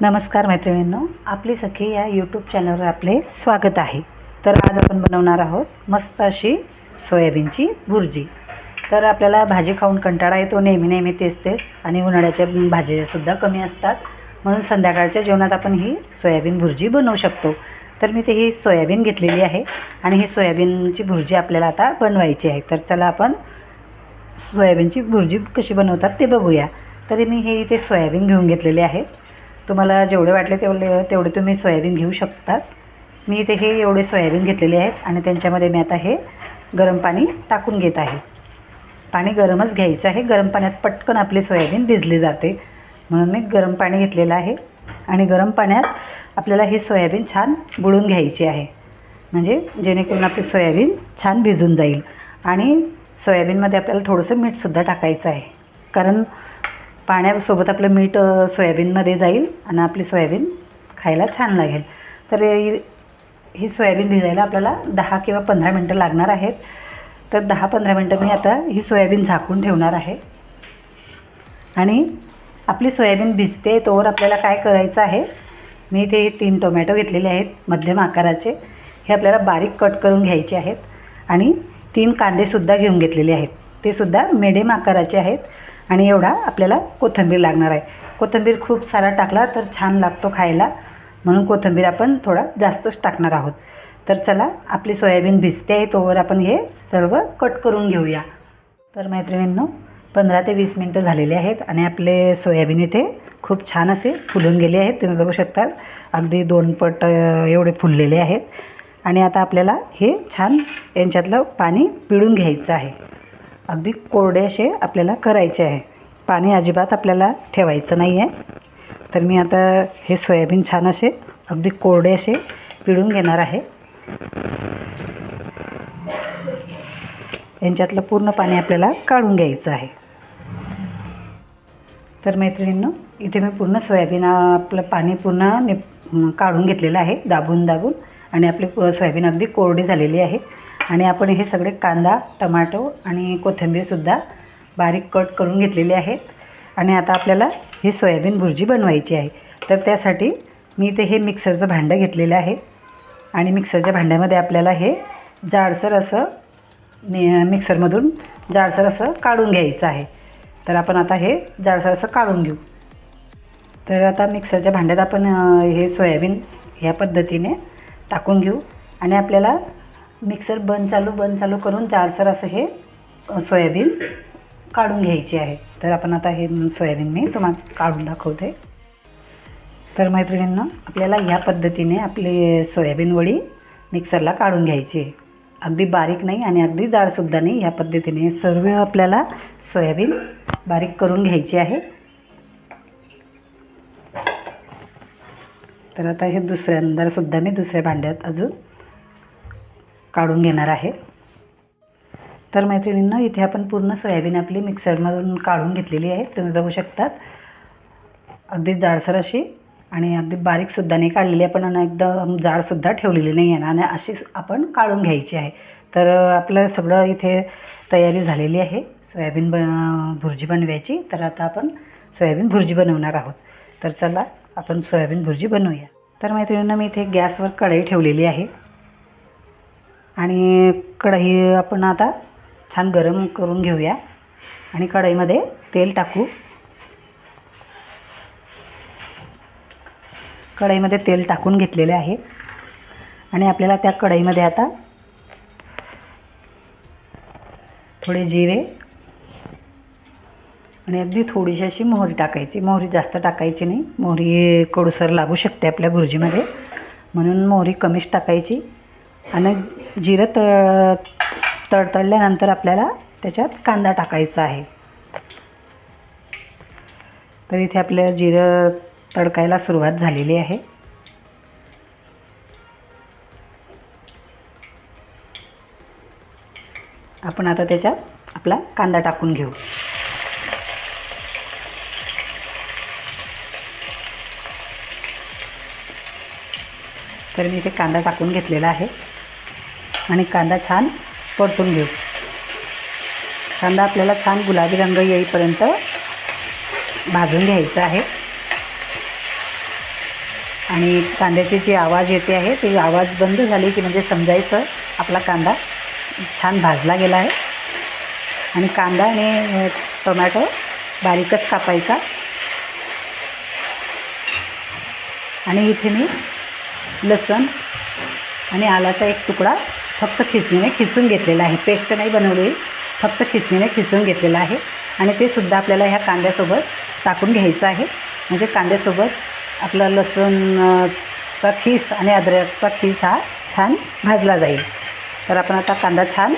नमस्कार मैत्रिणींनो आपली सखी या यूट्यूब चॅनलवर आपले स्वागत आहे. तर आज आपण बनवणार आहोत मस्त अशी सोयाबीनची भुर्जी. तर आपल्याला भाजी खाऊन कंटाळा येतो नेहमी नेहमी तेच तेच आणि उन्हाळ्याच्या भाज्यासुद्धा कमी असतात. म्हणून संध्याकाळच्या जेवणात आपण ही सोयाबीन भुर्जी बनवू शकतो. तर मी ते ही सोयाबीन घेतलेली आहे आणि ही सोयाबीनची भुर्जी आपल्याला आता बनवायची आहे. तर चला आपण सोयाबीनची भुर्जी कशी बनवतात ते बघूया. तरी मी हे इथे सोयाबीन घेऊन घेतलेले आहेत तुम्हाला जेवढे वाटले तेवढे तेवढे तुम्ही सोयाबीन घेऊ शकतात. मी इथे हे एवढे सोयाबीन घेतलेले आहेत आणि त्यांच्यामध्ये मी आता हे गरम पाणी टाकून घेत आहे. पाणी गरमच घ्यायचं आहे. गरम पाण्यात पटकन आपली सोयाबीन भिजली जाते. म्हणून मी गरम पाणी घेतलेलं आहे. आणि गरम पाण्यात आपल्याला हे सोयाबीन छान बुडून घ्यायची आहे. म्हणजे जेणेकरून आपली सोयाबीन छान भिजून जाईल. आणि सोयाबीनमध्ये आपल्याला थोडंसं मीठसुद्धा टाकायचं आहे. कारण पाण्यासोबत आपलं मीठ सोयाबीनमध्ये जाईल आणि आपली सोयाबीन खायला छान लागेल. तर ही सोयाबीन भिजायला आपल्याला दहा किंवा पंधरा मिनटं लागणार आहेत. तर दहा पंधरा मिनटं मी आता ही सोयाबीन झाकून ठेवणार आहे. आणि आपली सोयाबीन भिजते तोवर आपल्याला काय करायचं आहे मी इथे तीन टोमॅटो घेतलेले आहेत मध्यम आकाराचे. हे आपल्याला बारीक कट करून घ्यायचे आहेत आणि तीन कांदेसुद्धा घेऊन घेतलेले आहेत. ते सुद्धा मिडियम आकाराचे आहेत. आणि एवढा आपल्याला कोथिंबीर लागणार आहे. कोथिंबीर खूप सारा टाकला तर छान लागतो खायला. म्हणून कोथिंबीर आपण थोडा जास्तच टाकणार आहोत. तर चला आपली सोयाबीन भिजते आहे तोवर आपण हे सर्व कट करून घेऊया. तर मैत्रिणींनो पंधरा ते वीस मिनटं झालेले आहेत आणि आपले सोयाबीन इथे खूप छान असे फुलून गेले आहेत. तुम्ही बघू शकता अगदी दोन पट एवढे फुललेले आहेत. आणि आता आपल्याला हे छान यांच्यातलं पाणी पिळून घ्यायचं आहे. अगदी कोरडे असे आपल्याला करायचे आहे. पाणी अजिबात आपल्याला ठेवायचं नाही आहे तर मी आता हे सोयाबीन छान असे अगदी कोरडे असे पिळून घेणार आहे. यांच्यातलं पूर्ण पाणी आपल्याला काढून घ्यायचं आहे. तर मैत्रिणींनो इथे मी पूर्ण सोयाबीन आपलं पाणी पूर्ण निप काढून घेतलेलं आहे दाबून दाबून आणि आपली सोयाबीन अगदी कोरडी झालेली आहे. आणि आपण हे सगळे कांदा टमाटो आणि कोथिंबीरसुद्धा बारीक कट करून घेतलेले आहेत. आणि आता आपल्याला ही सोयाबीन भुर्जी बनवायची आहे. तर त्यासाठी मी इथे हे मिक्सरचं भांडं घेतलेलं आहे. आणि मिक्सरच्या भांड्यामध्ये आपल्याला हे जाडसर असं मी मिक्सरमधून जाडसर असं काढून घ्यायचं आहे. तर आपण आता हे जाडसर असं काढून घेऊ. तर आता मिक्सरच्या भांड्यात आपण हे सोयाबीन ह्या पद्धतीने टाकून घेऊ. आणि आपल्याला मिक्सर बंद चालू बंद चालू करून जाडसर असं हे सोयाबीन काढून घ्यायची आहे. तर आपण आता हे सोयाबीन मी तुम्हाला काढून दाखवते. तर मैत्रिणींना आपल्याला ह्या पद्धतीने आपली सोयाबीन वडी मिक्सरला काढून घ्यायची आहे. अगदी बारीक नाही आणि अगदी जाडसुद्धा नाही ह्या पद्धतीने सर्व आपल्याला सोयाबीन बारीक करून घ्यायची आहे. तर आता हे दुसऱ्यांदासुद्धा मी दुसऱ्या भांड्यात अजून काढून घेणार आहे. तर मैत्रिणींना इथे आपण पूर्ण सोयाबीन आपली मिक्सरमधून काढून घेतलेली आहे. तुम्ही बघू शकतात. अगदी जाडसर अशी आणि अगदी बारीकसुद्धा नाही काढलेली आपण आणि एकदम जाडसुद्धा ठेवलेली नाही आहे. आणि अशी आपण काढून घ्यायची आहे. तर आपलं सगळं इथे तयारी झालेली आहे. सोयाबीन बन भुर्जी बनवायची. तर आता आपण सोयाबीन भुर्जी बनवणार आहोत. तर चला आपण सोयाबीन भुर्जी बनवूया. तर मैत्रिणींना मी इथे गॅसवर कढई ठेवलेली आहे. आणि कढई आपण आता छान गरम करून घेऊया. आणि कढईमध्ये तेल टाकू. कढईमध्ये तेल टाकून घेतलेले आहे. आणि आपल्याला त्या कढईमध्ये आता थोडे जिरे आणि अगदी थोडीशी अशी मोहरी टाकायची. मोहरी जास्त टाकायची नाही. मोहरी कडूसर लागू शकते आपल्या भुर्जीमध्ये. म्हणून मोहरी कमीच टाकायची. आणि जिरं तळ तडतडल्यानंतर आपल्याला त्याच्यात कांदा टाकायचा आहे. तर इथे आपल्या जिरं तडकायला सुरुवात झालेली आहे. आपण आता त्याच्यात आपला कांदा टाकून घेऊ. तर मी इथे कांदा टाकून घेतलेला आहे. आणि कांदा छान परतून घेऊ. कांदा आपल्याला छान गुलाबी रंग येईपर्यंत भाजून घ्यायचा आहे. आणि कांद्याची जी आवाज येते आहे ती आवाज बंद झाली की म्हणजे समजायचं आपला कांदा छान भाजला गेला आहे. आणि कांदा आणि टोमॅटो बारीकच कापायचा. आणि इथे मी लसण आणि आलाचा एक तुकडा फक्त खिसणीने खिसून घेतलेलं आहे. पेस्ट नाही बनवली. फक्त खिसणीने खिसून घेतलेलं आहे. आणि ते सुद्धा आपल्याला ह्या कांद्यासोबत टाकून घ्यायचं आहे. म्हणजे कांद्यासोबत आपलं लसूणचा खीस आणि अद्रकचा खीस हा छान भाजला जाईल. तर आपण आता कांदा छान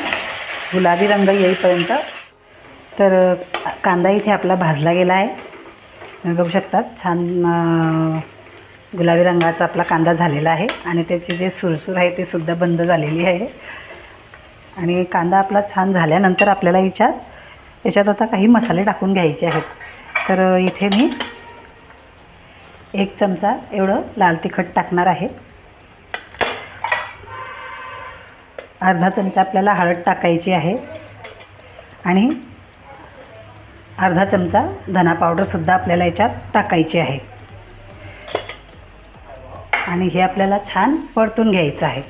गुलाबी रंग येईपर्यंत तर कांदा इथे आपला भाजला गेला आहे. बघू शकतात छान गुलाबी रंगाचा आपला कांदा झालेला आहे आणि त्याची जे सुरसूर आहे ते सुद्धा बंद झालेली आहे. आणि कांदा आपला छान झाल्यानंतर आपल्याला याच्यात याच्यात आता काही मसाले टाकून घ्यायचे आहेत. तर इथे मी एक चमचा एवढं लाल तिखट टाकणार आहे. अर्धा चमचा आपल्याला हळद टाकायची आहे. आणि अर्धा चमचा धना पावडरसुद्धा आपल्याला याच्यात टाकायची आहे. आणि हे आपल्याला छान परतून घ्यायचं आहे.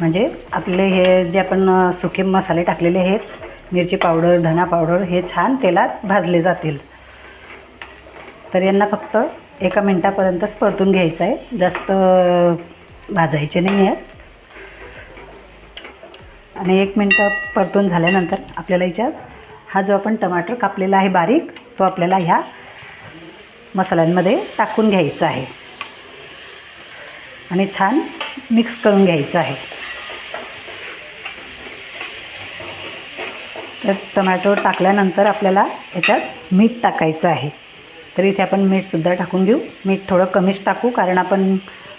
म्हणजे आपले हे जे आपण सुके मसाले टाकलेले आहेत मिरची पावडर धना पावडर हे छान तेलात भाजले जातील. तर यांना फक्त एका मिनटापर्यंतच परतून घ्यायचं आहे. जास्त भाजायचे नाही आहेत. आणि एक मिनटं परतून झाल्यानंतर आपल्याला याच्यात हा जो आपण टमाटर कापलेला आहे बारीक तो आपल्याला ह्या मसाल्यांमध्ये टाकून घ्यायचा आहे. आणि छान मिक्स करून घ्यायचं आहे. तर टमॅटो टाकल्यानंतर आपल्याला याच्यात मीठ टाकायचं आहे. तर इथे आपण मीठसुद्धा टाकून घेऊ. मीठ थोडं कमीच टाकू कारण आपण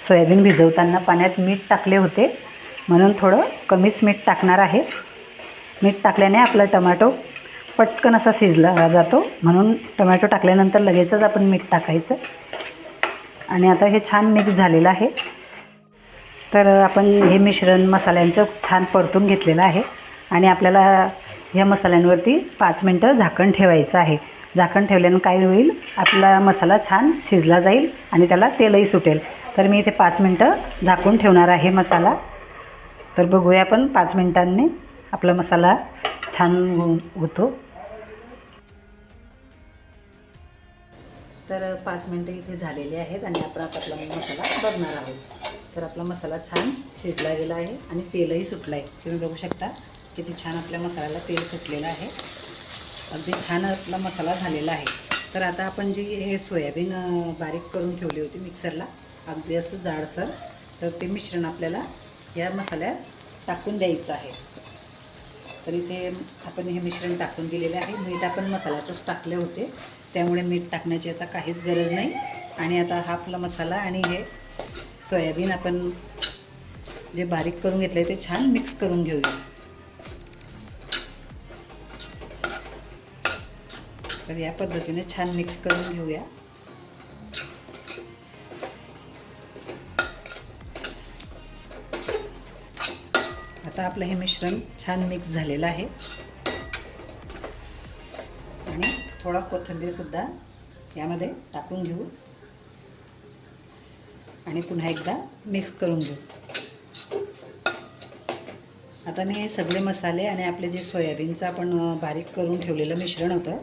सोयाबीन भिजवताना पाण्यात मीठ टाकले होते. म्हणून थोडं कमीच मीठ टाकणार आहे. मीठ टाकल्याने आपला टमॅटो पटकन असा शिजला जातो. म्हणून टमॅटो टाकल्यानंतर लगेचच आपण मीठ टाकायचं. आणि आता हे छान मिक्स झालेलं आहे. तर आपण हे मिश्रण मसाल्यांचं छान परतून घेतलेलं आहे. आणि आपल्याला ह्या मसाल्यांवरती पाच मिनटं झाकण ठेवायचं आहे. झाकण ठेवल्यानं काय होईल? आपला मसाला छान शिजला जाईल आणि त्याला तेलही सुटेल. तर मी इथे पाच मिनटं झाकून ठेवणार आहे मसाला. तर बघूया आपण पाच मिनटांनी आपला मसाला छान हो- होतो. तर पाच मिनटं इथे झालेली आहेत आणि आपण आपला मसाला बघणार आहोत. तर आपला मसाला छान शिजला गेला आहे आणि तेलही सुटलं आहे तुम्ही बघू शकता किती छान आपल्या मसाल्याला तेल सुटलेलं आहे. अगदी छान आपला मसाला झालेला आहे. तर आता आपण जी हे सोयाबीन बारीक करून ठेवली होती मिक्सरला अगदी असं जाडसर तर ते मिश्रण आपल्याला या मसाल्यात टाकून द्यायचं आहे. तर इथे आपण हे मिश्रण टाकून दिलेले आहे. मीठ आपण मसाल्यातच टाकले होते. त्यामुळे मीठ टाकण्याची आता काहीच गरज नाही. आणि आता हा आपला मसाला आणि हे सोयाबीन आपण जे बारीक करून घेतलं आहे ते छान मिक्स करून घेऊया. तर या पद्धतीने छान मिक्स करून घेऊया. आता आपलं हे मिश्रण छान मिक्स झालेलं आहे. आणि थोडा कोथिंबीरसुद्धा यामध्ये टाकून घेऊ. आणि पुन्हा एकदा मिक्स करून घेऊ. आता मी हे सगळे मसाले आणि आपले जे सोयाबीनचं आपण बारीक करून ठेवलेलं मिश्रण होतं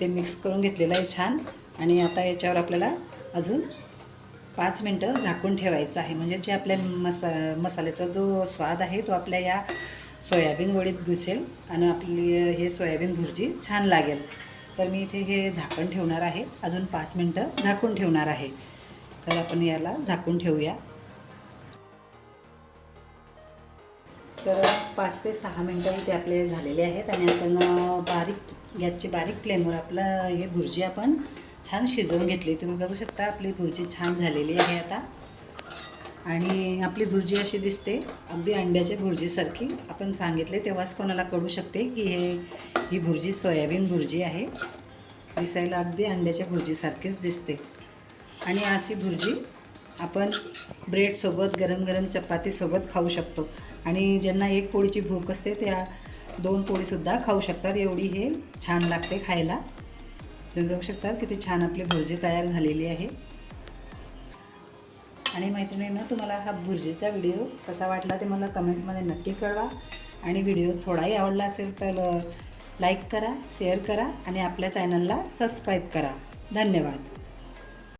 ते मिक्स करून घेतलेलं आहे छान. आणि आता याच्यावर आपल्याला अजून पाच मिनटं झाकून ठेवायचं आहे. म्हणजे जे आपल्या मसा मसाल्याचा जो स्वाद आहे तो आपल्या या सोयाबीन वडीत घुसेल आणि आपली हे सोयाबीन भुर्जी छान लागेल. तर मी इथे हे झाकण ठेवणार आहे. अजून पाच मिनटं झाकून ठेवणार आहे. तर आपण याला झाकून ठेवूया. तर पाच ते सहा मिनटं इथे आपले झालेले आहेत आणि आपण बारीक गॅसची बारीक फ्लेमवर आपलं हे भुर्जी आपण छान शिजवून घेतली. तुम्ही बघू शकता आपली भुर्जी छान झालेली आहे आता. आणि आपली भुर्जी अशी दिसते अगदी अंड्याच्या भुर्जीसारखी. आपण सांगितले तेव्हाच कोणाला कळू शकते की हे ही भुर्जी सोयाबीन भुर्जी आहे. दिसायला अगदी अंड्याच्या भुर्जीसारखीच दिसते. आणि अशी भुर्जी आपण ब्रेडसोबत गरम गरम चपातीसोबत खाऊ शकतो. आणि ज्यांना एक पोळीची भूक असते त्या दोन पोळीसुद्धा खाऊ शकतात. एवढी हे छान लागते खायला. तुम्ही बघू शकता किती छान आपली भुर्जी तयार झालेली आहे. आणि मैत्रिणींनो तुम्हाला हा भुर्जीचा व्हिडिओ कसा वाटला ते मला कमेंटमध्ये नक्की कळवा. आणि व्हिडिओ थोडाही आवडला असेल तर लाईक करा शेअर करा आणि आपल्या चॅनलला सबस्क्राईब करा. धन्यवाद.